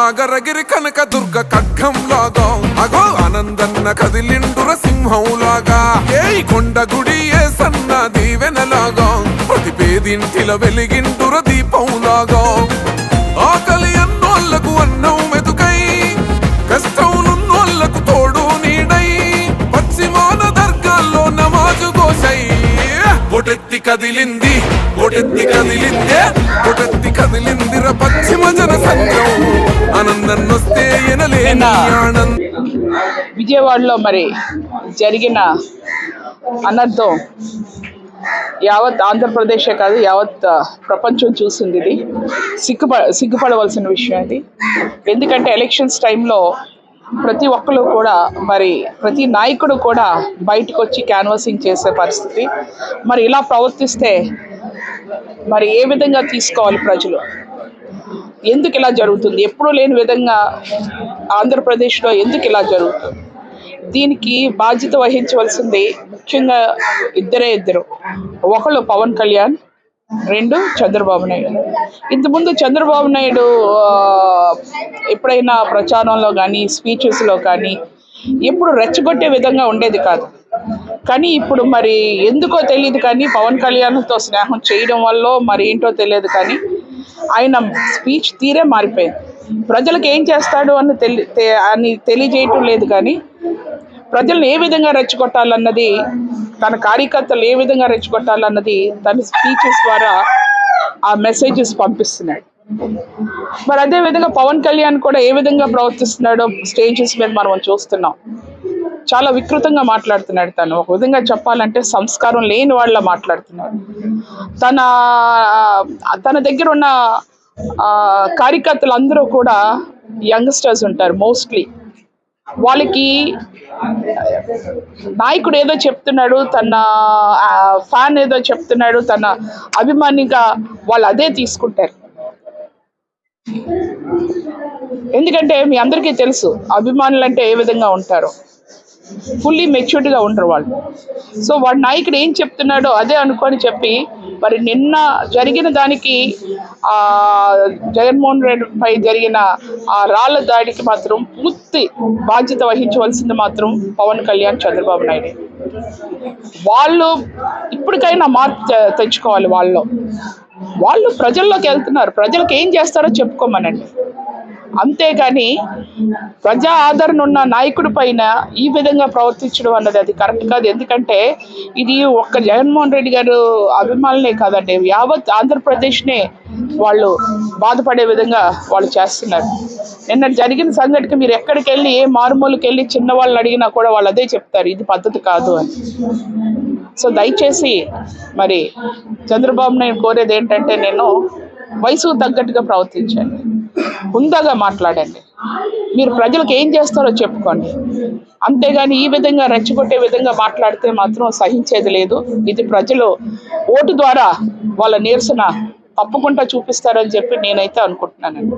సాగరగిరి కనక దుర్గ ఖడ్గం లాగా అగో ఆనందన్న కదిలిండుర సింహం లాగా ఏ కొండ గుడి ఏ సన్న దీవెనలాగా ప్రతి పేదింటిల వెలిగిండుర దీపం లాగా ఆకలి అన్నోళ్ళకు అన్నం మెతుకై కష్టములున్నోళ్ళకు తోడు నీడై పశ్చిమాన దర్గాల్లో నమాజు గోసై పొటెత్తి కదిలింది ఒటెత్తి కదిలిందే ఒటెత్తి కదిలిందిర పశ్చిమ జన సంఘం ఆనందన్నొస్తే ఎనలేని ఆనందం విజయవాడలో మరి జరిగిన అనర్థం యావత్ ఆంధ్రప్రదేశే కాదు యావత్ ప్రపంచం చూసింది ఇది. సిగ్గుప సిగ్గుపడవలసిన విషయం ఇది. ఎందుకంటే ఎలక్షన్స్ టైంలో ప్రతి ఒక్కరు కూడా మరి ప్రతి నాయకుడు కూడా బయటకు వచ్చి క్యాన్వాసింగ్ చేసే పరిస్థితి. మరి ఇలా ప్రవర్తిస్తే మరి ఏ విధంగా తీసుకోవాలి ప్రజలు? ఎందుకు ఇలా జరుగుతుంది? ఎప్పుడూ లేని విధంగా ఆంధ్రప్రదేశ్లో ఎందుకు ఇలా జరుగుతుంది? దీనికి బాధ్యత వహించవలసింది ముఖ్యంగా ఇద్దరే ఇద్దరు. ఒకళ్ళు పవన్ కళ్యాణ్ రెండు చంద్రబాబు నాయుడు. ఇంతకుముందు చంద్రబాబు నాయుడు ఎప్పుడైనా ప్రచారంలో కానీ స్పీచెస్లో కానీ ఎప్పుడు రెచ్చగొట్టే విధంగా ఉండేది కాదు. కానీ ఇప్పుడు మరి ఎందుకో తెలియదు కానీ పవన్ కళ్యాణ్తో స్నేహం చేయడం వల్ల మరి ఏంటో తెలియదు కానీ ఆయన స్పీచ్ తీరే మారిపోయింది. ప్రజలకు ఏం చేస్తాడు అని తెలి అని తెలియజేయటం లేదు కానీ ప్రజలను ఏ విధంగా రెచ్చగొట్టాలన్నది తన కార్యకర్తలు ఏ విధంగా రెచ్చగొట్టాలన్నది తన స్పీచెస్ ద్వారా ఆ మెసేజెస్ పంపిస్తున్నాడు. మరి అదే విధంగా పవన్ కళ్యాణ్ కూడా ఏ విధంగా ప్రవర్తిస్తున్నాడో స్టేజెస్ మీద మనం చూస్తున్నాం. చాలా వికృతంగా మాట్లాడుతున్నాడు తను. ఒక విధంగా చెప్పాలంటే సంస్కారం లేని వాళ్ళ మాట్లాడుతున్నాడు. తన తన దగ్గర ఉన్న ఆ, కార్యకర్తలు అందరూ కూడా యంగ్స్టర్స్ ఉంటారు మోస్ట్లీ. వాళ్ళకి నాయకుడు ఏదో చెప్తున్నాడు తన ఫ్యాన్ ఏదో చెప్తున్నాడు తన అభిమానిగా వాళ్ళు అదే తీసుకుంటారు. ఎందుకంటే మీ అందరికీ తెలుసు అభిమానులు అంటే ఏ విధంగా ఉంటారో. ఫుల్లీ మెచ్యూర్డ్గా ఉండరు వాళ్ళు. సో వాడు నాయకుడు ఏం చెప్తున్నాడో అదే అనుకొని చెప్పి మరి నిన్న జరిగిన దానికి జగన్మోహన్ రెడ్డిపై జరిగిన ఆ రాళ్ళ దాడికి మాత్రం పూర్తి బాధ్యత వహించవలసింది మాత్రం పవన్ కళ్యాణ్ చంద్రబాబు నాయుడు. వాళ్ళు ఇప్పటికైనా మార్పు తెచ్చుకోవాలి వాళ్ళు వాళ్ళు ప్రజల్లోకి వెళ్తున్నారు. ప్రజలకు ఏం చేస్తారో చెప్పుకోమనండి. అంతేగాని ప్రజా ఆదరణ ఉన్న నాయకుడి పైన ఈ విధంగా ప్రవర్తించడం అన్నది అది కరెక్ట్ కాదు. ఎందుకంటే ఇది ఒక్క జగన్మోహన్ రెడ్డి గారు అభిమానులే కాదండి. యావత్ ఆంధ్రప్రదేశ్నే వాళ్ళు బాధపడే విధంగా వాళ్ళు చేస్తున్నారు. నిన్న జరిగిన సంఘటన మీరు ఎక్కడికి వెళ్ళి ఏ మారుమూలకి వెళ్ళి చిన్న వాళ్ళని అడిగినా కూడా వాళ్ళు అదే చెప్తారు. ఇది పద్ధతి కాదు అని. సో దయచేసి మరి చంద్రబాబు నేను కోరేది ఏంటంటే నేను వయసుకు తగ్గట్టుగా ప్రవర్తించాను హుందాగా మాట్లాడండి. మీరు ప్రజలకు ఏం చేస్తారో చెప్పుకోండి. అంతేగాని ఈ విధంగా రెచ్చగొట్టే విధంగా మాట్లాడితే మాత్రం సహించేది లేదు. ఇది ప్రజలు ఓటు ద్వారా వాళ్ళ నిరసన తప్పకుండా చూపిస్తారని చెప్పి నేనైతే అనుకుంటున్నానండి.